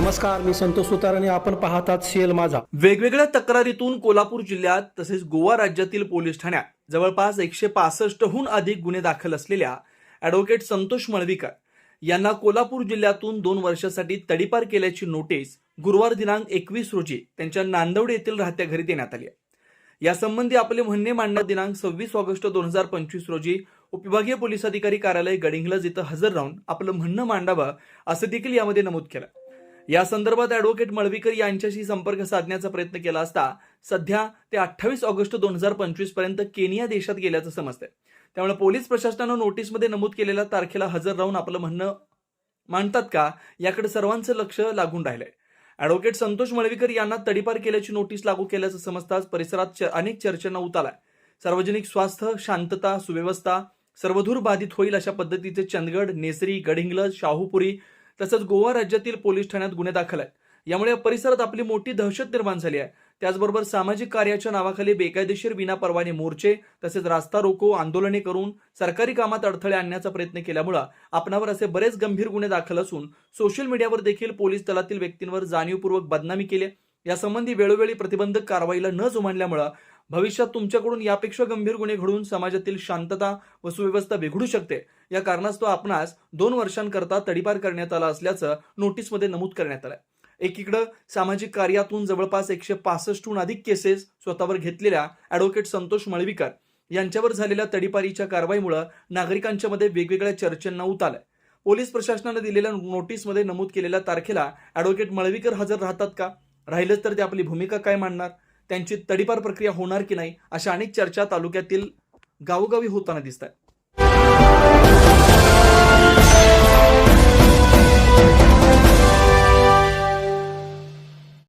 नमस्कार मी संतोष सुतार आणि आपण पाहतात शेल माझा. वेगवेगळ्या तक्रारीतून कोल्हापूर जिल्ह्यात तसेच गोवा राज्यातील पोलीस ठाण्यात जवळपास एकशे पासष्टहून अधिक गुन्हे दाखल असलेल्या ॲडव्होकेट संतोष मळवीकर यांना कोल्हापूर जिल्ह्यातून दोन वर्षासाठी तडीपार केल्याची नोटीस गुरुवार दिनांक एकवीस रोजी त्यांच्या नांदवड येथील राहत्या घरी देण्यात आली आहे. यासंबंधी आपले म्हणणे मांडण्यात दिनांक सव्वीस ऑगस्ट दोन हजार पंचवीस रोजी उपविभागीय पोलीस अधिकारी कार्यालय गडिंगलज इथं हजर राहून आपलं म्हणणं मांडावं असं देखील यामध्ये नमूद केलं. या संदर्भात अॅडव्होकेट मळवीकर यांच्याशी संपर्क साधण्याचा प्रयत्न केला असता सध्या ते अठ्ठावीस ऑगस्ट दोन हजार पंचवीसपर्यंत केनिया देशात गेल्याचं समजतंय. त्यामुळे पोलीस प्रशासनानं नोटीसमध्ये नमूद केलेल्या तारखेला हजर राहून आपलं म्हणणं मांडतात का? याकडे सर्वांचं लक्ष लागून राहिलंय. अॅडव्होकेट संतोष मळवीकर यांना तडीपार केल्याची नोटीस लागू केल्याचं समजताच परिसरात च- अनेक चर्चेंना उत सार्वजनिक स्वास्थ्य शांतता सुव्यवस्था सर्वधूर बाधित होईल अशा पद्धतीचे चंदगड नेसरी गडिंगल शाहूपुरी तसंच गोवा राज्यातील पोलीस ठाण्यात गुन्हे दाखल आहेत. यामुळे या परिसरात आपली मोठी दहशत निर्माण झाली आहे. त्याचबरोबर सामाजिक कार्याच्या नावाखाली बेकायदेशीर विनापरवाने मोर्चे तसेच रास्ता रोको आंदोलने करून सरकारी कामात अडथळे आणण्याचा प्रयत्न केल्यामुळं आपणावर असे बरेच गंभीर गुन्हे दाखल असून सोशल मीडियावर देखील पोलीस दलातील व्यक्तींवर जाणीवपूर्वक बदनामी केली यासंबंधी वेळोवेळी प्रतिबंधक कारवाईला न जुमानल्यामुळं भविष्यात तुमच्याकडून यापेक्षा गंभीर गुन्हे घडून समाजातील शांतता व सुव्यवस्था बिघडू शकते. या कारणास्तव आपणास दोन वर्षांकरता तडीपार करण्यात आला असल्याचं नोटीसमध्ये नमूद करण्यात आलंय. एकीकडं सामाजिक कार्यातून जवळपास एकशे पासष्टहून अधिक केसेस स्वतःवर घेतलेल्या ॲडव्होकेट संतोष मळवीकर यांच्यावर झालेल्या तडीपारीच्या कारवाईमुळे नागरिकांच्या मध्ये वेगवेगळ्या चर्चेंना उत आलंय. पोलीस प्रशासनानं दिलेल्या नोटीसमध्ये नमूद केलेल्या तारखेला ॲडव्होकेट मळवीकर हजर राहतात का? राहिलंच तर ते आपली भूमिका काय मांडणार? त्यांची तडीपार प्रक्रिया होणार की नाही अशा अनेक चर्चा तालुक्यातील गावोगावी होताना दिसत आहेत